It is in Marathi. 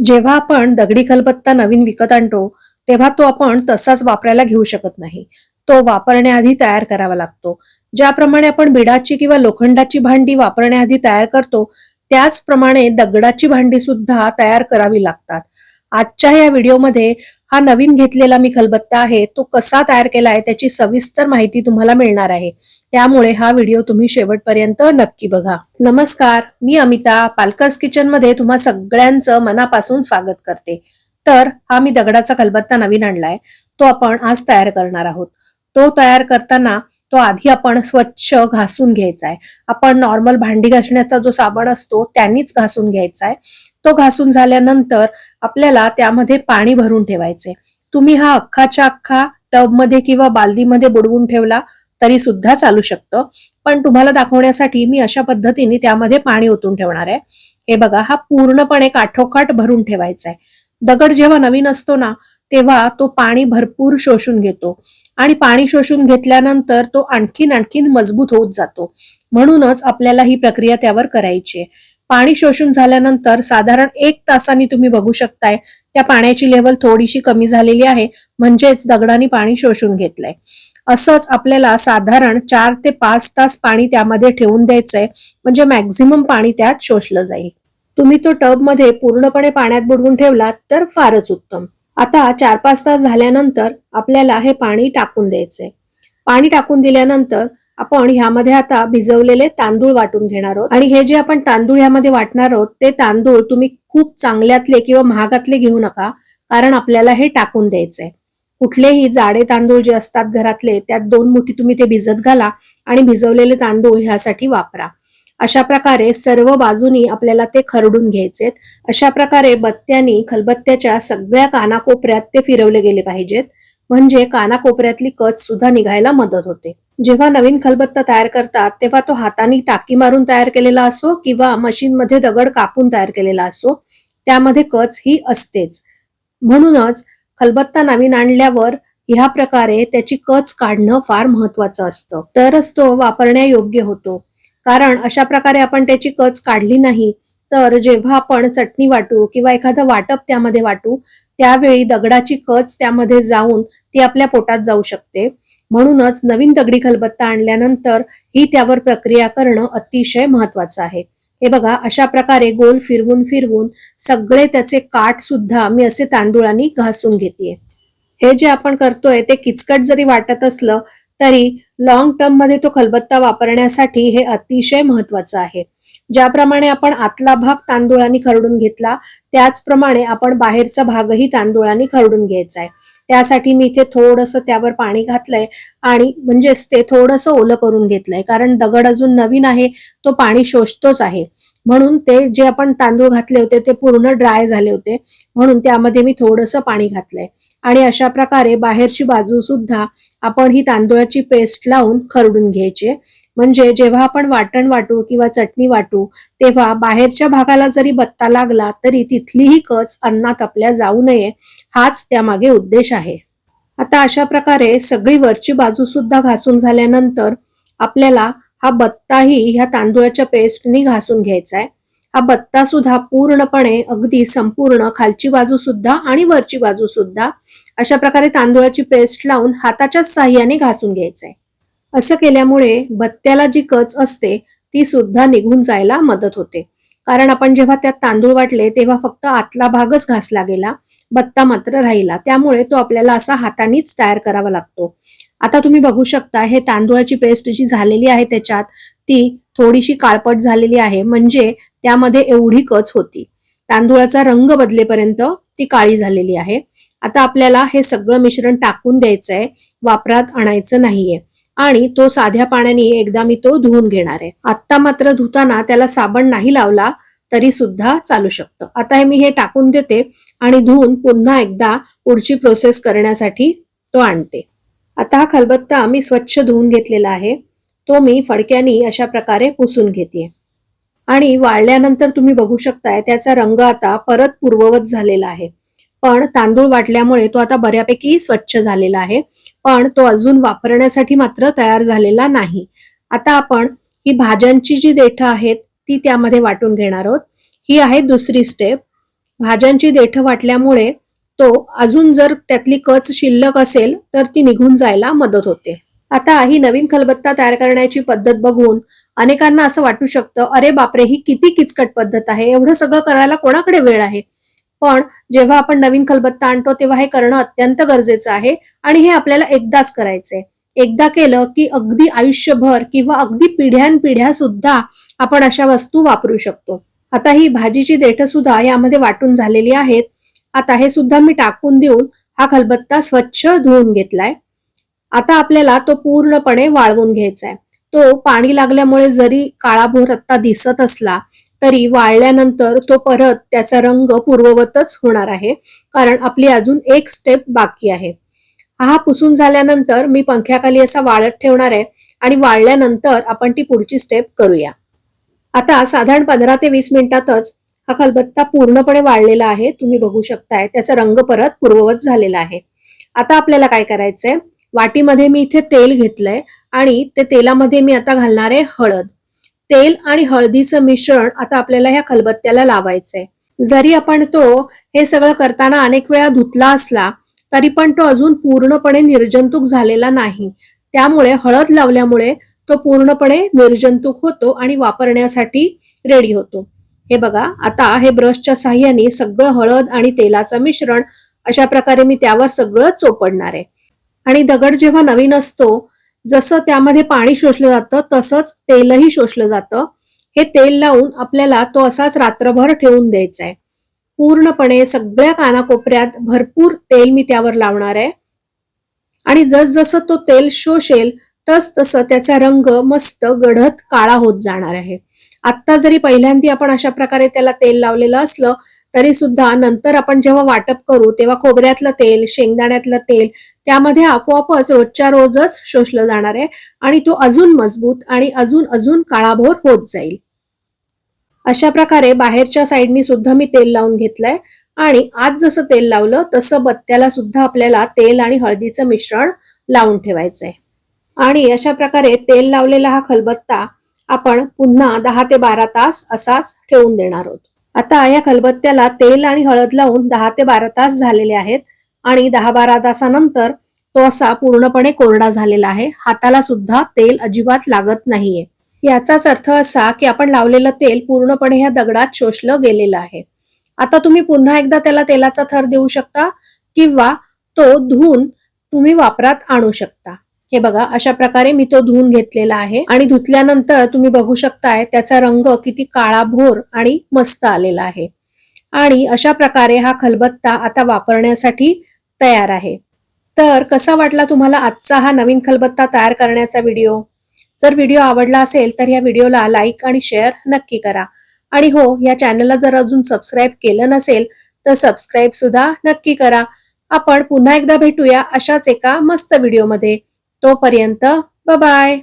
जेव्हा आपण दगडी खलबत्ता नवीन विकत आणतो तेव्हा तो आपण तसाच वापरायला घेऊ शकत नाही. तो वापरण्याआधी तयार करावा लागतो. ज्याप्रमाणे आपण बिडाची किंवा लोखंडाची भांडी वापरण्याआधी तयार करतो त्याचप्रमाणे दगडाची भांडी सुद्धा तयार करावी लागतात. आजच्या या व्हिडिओमध्ये हा नवीन घेतलेला मी खलबत्ता आहे तो कसा तयार केला आहे त्याची सविस्तर माहिती तुम्हाला मिळणार आहे. त्यामुळे हा व्हिडिओ तुम्ही शेवटपर्यंत नक्की बघा. नमस्कार मी अमिता पालकर्स किचनमध्ये तुम्हा सगळ्यांचं मनापासून स्वागत करते. तर हा मी दगडाचा खलबत्ता नवीन आणलाय तो आपण आज तयार करणार आहोत. तो तयार करताना तो आधी आपण स्वच्छ घासून घ्यायचा आहे आपण नॉर्मल भांडी घासण्याचा जो साबण असतो त्यांनीच घासून घ्यायचा आहे तो घासून झाल्यानंतर आपल्याला त्यामध्ये पाणी भरून ठेवायचे. तुम्ही हा अख्खाच्या अख्खा टबमध्ये किंवा बालदीमध्ये बुडवून ठेवला तरी सुद्धा चालू शकतं. पण तुम्हाला दाखवण्यासाठी मी अशा पद्धतीने त्यामध्ये पाणी ओतून ठेवणार आहे. हे बघा हा पूर्णपणे काठोकाठ भरून ठेवायचा आहे. दगड जेव्हा नवीन असतो ना तेव्हा तो पाणी भरपूर शोषून घेतो. आणि पाणी शोषून घेतल्यानंतर तो आणखीन आणखीन मजबूत होत जातो. म्हणूनच आपल्याला ही प्रक्रिया त्यावर करायची आहे. पाणी शोषून झाल्यानंतर साधारण एक तासाने तुम्ही बघू शकताय त्या पाण्याची लेवल थोडीशी कमी झालेली आहे. म्हणजेच दगडाने पाणी शोषून घेतलंय. असंच आपल्याला साधारण चार ते पाच तास पाणी त्यामध्ये ठेवून द्यायचंय. म्हणजे मॅक्झिमम पाणी त्यात शोषलं जाईल. तुम्ही तो टबमध्ये पूर्णपणे पाण्यात बुडवून ठेवलात तर फारच उत्तम. आता चार पाच तास झाल्यानंतर आपल्याला हे पाणी टाकून द्यायचंय. पाणी टाकून दिल्यानंतर आपण ह्यामध्ये आता भिजवलेले तांदूळ वाटून घेणार आहोत. आणि हे जे आपण तांदूळ ह्यामध्ये वाटणार आहोत ते तांदूळ तुम्ही खूप चांगल्यातले किंवा महागातले घेऊ नका कारण आपल्याला हे टाकून द्यायचंय. कुठलेही जाडे तांदूळ जे असतात घरातले त्यात दोन मुठी तुम्ही ते भिजत घाला आणि भिजवलेले तांदूळ ह्यासाठी वापरा. अशा प्रकारे सर्व बाजूनी आपल्याला ते खरडून घ्यायचेत. अशा प्रकारे बत्त्यानी खलबत्त्याच्या सगळ्या कानाकोपऱ्यात ते फिरवले गेले पाहिजेत. म्हणजे कानाकोपऱ्यातली कच सुद्धा निघायला मदत होते. जेव्हा नवीन खलबत्ता तयार करतात तेव्हा तो हाताने टाकी मारून तयार केलेला असो किंवा मशीनमध्ये दगड कापून तयार केलेला असो त्यामध्ये कच ही असतेच. म्हणूनच खलबत्ता नवीन आणल्यावर ह्या प्रकारे त्याची कच काढणं फार महत्वाचं असतं. तरच तो वापरण्यायोग्य होतो. कारण अशा प्रकारे आपण त्याची कच काढली नाही तर जेव्हा आपण चटणी वाटू किंवा एखादं वाटप त्यामध्ये वाटू त्यावेळी दगडाची कच त्यामध्ये जाऊन ती आपल्या पोटात जाऊ शकते. म्हणूनच नवीन दगडी खलबत्ता आणल्यानंतर ही त्यावर प्रक्रिया करणं अतिशय महत्वाचं आहे. हे बघा अशा प्रकारे गोल फिरवून फिरवून सगळे त्याचे काठ सुद्धा मी असे तांदूळांनी घासून घेते हे जे आपण करतोय ते किचकट जरी वाटत असलं तरी लॉंग टर्ममध्ये तो खलबत्ता वापरण्यासाठी हे अतिशय महत्वाचं आहे. ज्याप्रमाणे आपण आतला भाग तांदूळाने खरडून घेतला त्याचप्रमाणे आपण बाहेरचा भागही तांदूळाने खरडून घ्यायचा आहे. त्यासाठी मी इथे थोडंसं त्यावर पाणी घातलंय आणि म्हणजेच ते थोडंसं ओलं करून घेतलंय कारण दगड अजून नवीन आहे तो पाणी शोषतोच आहे. म्हणून ते जे आपण तांदूळ घातले होते ते पूर्ण ड्राय झाले होते म्हणून त्यामध्ये मी थोडंसं पाणी घातलंय. आणि अशा प्रकारे बाहेरची बाजू सुद्धा आपण ही तांदूळाची पेस्ट लावून खरडून घ्यायची म्हणजे जेव्हा आपण वाटण वाटू किंवा चटणी वाटू तेव्हा बाहेरच्या भागाला जरी बत्ता लागला तरी तिथलीही कच अन्नात आपल्या जाऊ नये हाच त्यामागे उद्देश आहे. आता अशा प्रकारे सगळी वरची बाजू सुद्धा घासून झाल्यानंतर आपल्याला हा बत्ताही ह्या तांदूळाच्या पेस्टनी घासून घ्यायचा आहे हा बत्ता सुद्धा पूर्णपणे अगदी संपूर्ण खालची बाजू सुद्धा आणि वरची बाजू सुद्धा अशा प्रकारे तांदूळाची पेस्ट लावून हाताच्या साह्याने घासून घ्यायचा आहे असं केल्यामुळे बत्त्याला जी कच असते ती सुद्धा निघून जायला मदत होते. कारण आपण जेव्हा त्यात तांदूळ वाटले तेव्हा फक्त आतला भागच घासला गेला बत्ता मात्र राहिला. त्यामुळे तो आपल्याला असा हातानेच तयार करावा लागतो. आता तुम्ही बघू शकता हे तांदूळाची पेस्ट जी झालेली आहे त्याच्यात ती थोडीशी काळपट झालेली आहे. म्हणजे त्यामध्ये एवढी कच होती. तांदूळाचा रंग बदलेपर्यंत ती काळी झालेली आहे. आता आपल्याला हे सगळं मिश्रण टाकून द्यायचंय. वापरात आणायचं नाहीये. आणि तो साध्या पाण्याने एकदा मी तो धुवून घेणार आहे. आता मात्र धुताना त्याला साबण नाही लावला तरी सुद्धा चालू शकतं. आता हे मी हे टाकून देते आणि धुवून पुन्हा एकदा पुढची प्रोसेस करण्यासाठी तो आणते. आता हा खलबत्ता मी स्वच्छ धुवून घेतलेला आहे. तो मी फडक्यानी अशा प्रकारे पुसून घेते. आणि वाळल्यानंतर तुम्ही बघू शकताय त्याचा रंग आता परत पूर्ववत झालेला आहे. पण तांदूळ वाटल्यामुळे तो आता बऱ्यापैकी स्वच्छ झालेला आहे. पण तो अजून वापरण्यासाठी मात्र तयार झालेला नाही. आता आपण ही भाज्यांची जी देठं आहेत ती त्यामध्ये वाटून घेणार आहोत. ही आहे दुसरी स्टेप भाज्यांची देठं वाटल्यामुळे तो अजून जर त्यातली कच शिल्लक असेल तर ती निघून जायला मदत होते. आता ही नवीन खलबत्ता तयार करण्याची पद्धत बघून अनेकांना असं वाटू शकतं अरे बापरे ही किती किचकट पद्धत आहे. एवढं सगळं करायला कोणाकडे वेळ आहे? पण जेव्हा आपण नवीन खलबत्ता आणतो तेव्हा हे करणं अत्यंत गरजेचं आहे आणि हे आपल्याला एकदाच करायचंय. एकदा केलं की अगदी आयुष्यभर किंवा अगदी पिढ्यानपिढ्या सुद्धा आपण अशा वस्तू वापरू शकतो. आता ही भाजीची देठ सुद्धा यामध्ये वाटून झालेली आहेत. आता हे सुद्धा मी टाकून देऊन हा खलबत्ता स्वच्छ धुवून घेतलाय. आता आपल्याला तो पूर्णपणे वाळवून घ्यायचा आहे तो पाणी लागल्यामुळे जरी काळाभोर आत्ता दिसत असला तरी वाळल्यानंतर तो परत त्याचा रंग पूर्ववतच होणार आहे. कारण आपली अजून एक स्टेप बाकी आहे. हा पुसून झाल्यानंतर मी पंख्याखाली असा वाळत ठेवणार आहे आणि वाळल्यानंतर आपण ती पुढची स्टेप करूया. आता साधारण पंधरा ते वीस मिनिटातच हा खलबत्ता पूर्णपणे वाळलेला आहे. तुम्ही बघू शकताय त्याचा रंग परत पूर्ववत झालेला आहे. आता आपल्याला काय करायचंय? वाटीमध्ये मी इथे तेल घेतलंय आणि ते तेलामध्ये मी आता घालणार आहे हळद. तेल आणि हळदीचं मिश्रण आता आपल्याला ह्या खलबत्त्याला लावायचंय. जरी आपण तो हे सगळं करताना अनेक वेळा धुतला असला तरी पण तो अजून पूर्णपणे निर्जंतुक झालेला नाही. त्यामुळे हळद लावल्यामुळे तो पूर्णपणे निर्जंतुक होतो आणि वापरण्यासाठी रेडी होतो. हे बघा आता हे ब्रशच्या साह्याने सगळं हळद आणि तेलाचं मिश्रण अशा प्रकारे मी त्यावर सगळं चोपडणार आहे. आणि दगड जेव्हा नवीन असतो जसं त्यामध्ये पाणी शोषलं जातं तसंच तेलही शोषलं जातं. हे तेल लावून आपल्याला तो असाच रात्रभर ठेवून द्यायचा आहे पूर्णपणे सगळ्या कानाकोपऱ्यात भरपूर तेल मी त्यावर लावणार आहे. आणि जसजसं तो तेल शोषेल तस तसं त्याचा रंग मस्त गढत काळा होत जाणार आहे. आत्ता जरी पहिल्यांदा आपण अशा प्रकारे त्याला तेल लावलेलं असलं तरी सुद्धा नंतर आपण जेव्हा वाटप करू तेव्हा खोबऱ्यातलं तेल शेंगदाण्यातलं तेल त्यामध्ये आपोआपच रोजच्या रोजच शोषलं जाणार आहे आणि तो अजून मजबूत आणि अजून अजून काळाभोर होत जाईल. अशा प्रकारे बाहेरच्या साईडनी सुद्धा मी तेल लावून घेतलंय आणि आज जसं तेल लावलं तसं बत्त्याला सुद्धा आपल्याला तेल आणि हळदीचं मिश्रण लावून ठेवायचंय. आणि अशा प्रकारे तेल लावलेला हा खलबत्ता आपण पुन्हा दहा ते बारा तास असाच ठेवून देणार आहोत. आता या खलबत्त्याला तेल आणि हळद लावून दहा ते बारा तास झालेले आहेत आणि दहा बारा तासानंतर तो असा पूर्णपणे कोरडा झालेला आहे. हाताला सुद्धा तेल अजिबात लागत नाहीये. याचाच अर्थ असा की आपण लावलेलं तेल पूर्णपणे ह्या दगडात शोषलं गेलेलं आहे. आता तुम्ही पुन्हा एकदा त्याला तेलाचा थर देऊ शकता किंवा तो धुवून तुम्ही वापरात आणू शकता. हे बघा अशा प्रकारे मी तो धुवून घेतलेला आहे. आणि धुतल्यानंतर तुम्ही बघू शकताय त्याचा रंग किती काळा भोर आणि मस्त आलेला आहे. आणि अशा प्रकारे हा खलबत्ता आता वापरण्यासाठी तयार आहे. तर कसा वाटला तुम्हाला आजचा हा नवीन खलबत्ता तयार करण्याचा व्हिडिओ? जर व्हिडिओ आवडला असेल तर या व्हिडिओला लाईक आणि शेअर नक्की करा. आणि हो या चॅनलला जर अजून सबस्क्राईब केलं नसेल तर सबस्क्राईब सुद्धा नक्की करा. आपण पुन्हा एकदा भेटूया अशाच एका मस्त व्हिडिओमध्ये. तोपर्यंत बाय